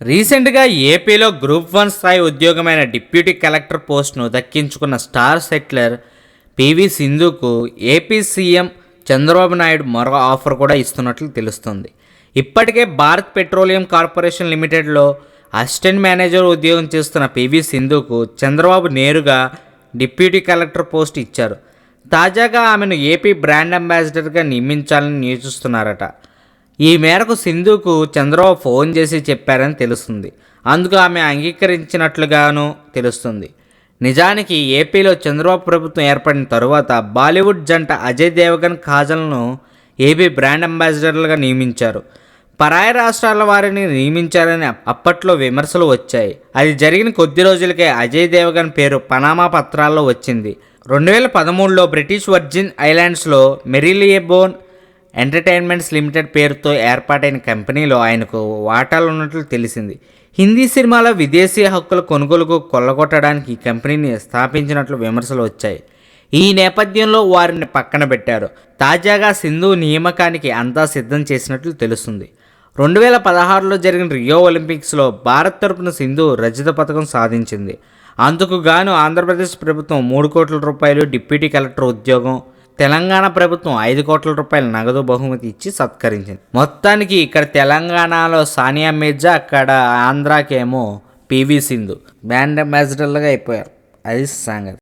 రీసెంట్గా ఏపీలో group one స్థాయి ఉద్యోగమైన డిప్యూటీ కలెక్టర్ పోస్ట్ను దక్కించుకున్న స్టార్ సెట్లర్ పివి సింధుకు ఏపీ సీఎం చంద్రబాబు నాయుడు మరో ఆఫర్ కూడా ఇస్తున్నట్లు తెలుస్తుంది. ఇప్పటికే భారత్ పెట్రోలియం కార్పొరేషన్ లిమిటెడ్లో అసిస్టెంట్ మేనేజర్ ఉద్యోగం చేస్తున్న పివి సింధుకు చంద్రబాబు నేరుగా డిప్యూటీ కలెక్టర్ పోస్ట్ ఇచ్చారు. తాజాగా ఆమెను ఏపీ బ్రాండ్ అంబాసిడర్గా నియమించాలని యోచిస్తున్నారట ఈ మేరకు సింధుకు చంద్రబాబు ఫోన్ చేసి చెప్పారని తెలుస్తుంది. అందుకు ఆమె అంగీకరించినట్లుగాను తెలుస్తుంది. నిజానికి ఏపీలో చంద్రబాబు ప్రభుత్వం ఏర్పడిన తరువాత బాలీవుడ్ జంట అజయ్ దేవగన్ కాజల్ను ఏపీ బ్రాండ్ అంబాసిడర్లుగా నియమించారు. పరాయ రాష్ట్రాల వారిని నియమించారని అప్పట్లో విమర్శలు వచ్చాయి. అది జరిగిన కొద్ది రోజులకే అజయ్ దేవగన్ పేరు పనామా పత్రాల్లో వచ్చింది. రెండు వేల పదమూడులో బ్రిటిష్ వర్జిన్ ఐలాండ్స్లో మెరిలియబోన్ ఎంటర్టైన్మెంట్స్ లిమిటెడ్ పేరుతో ఏర్పాటైన కంపెనీలో ఆయనకు వాటాలు ఉన్నట్లు తెలిసింది. హిందీ సినిమాల విదేశీ హక్కుల కొనుగోలుకు కొల్లగొట్టడానికి ఈ కంపెనీని స్థాపించినట్లు విమర్శలు వచ్చాయి. ఈ నేపథ్యంలో వారిని పక్కన పెట్టారు. తాజాగా సింధు నియామకానికి అంతా సిద్ధం చేసినట్లు తెలుస్తుంది. రెండు వేల పదహారులో జరిగిన రియో ఒలింపిక్స్లో భారత్ తరపున సింధు రజత పథకం సాధించింది. అందుకు గాను ఆంధ్రప్రదేశ్ ప్రభుత్వం మూడు కోట్ల రూపాయలు డిప్యూటీ కలెక్టర్ ఉద్యోగం తెలంగాణ ప్రభుత్వం ఐదు కోట్ల రూపాయల నగదు బహుమతి ఇచ్చి సత్కరించింది. మొత్తానికి ఇక్కడ తెలంగాణలో సానియా మిర్జా అక్కడ ఆంధ్రాకేమో పివి సింధు. బ్యాండ్ అంబాసిడర్లుగా అయిపోయారు. అది సంగతి.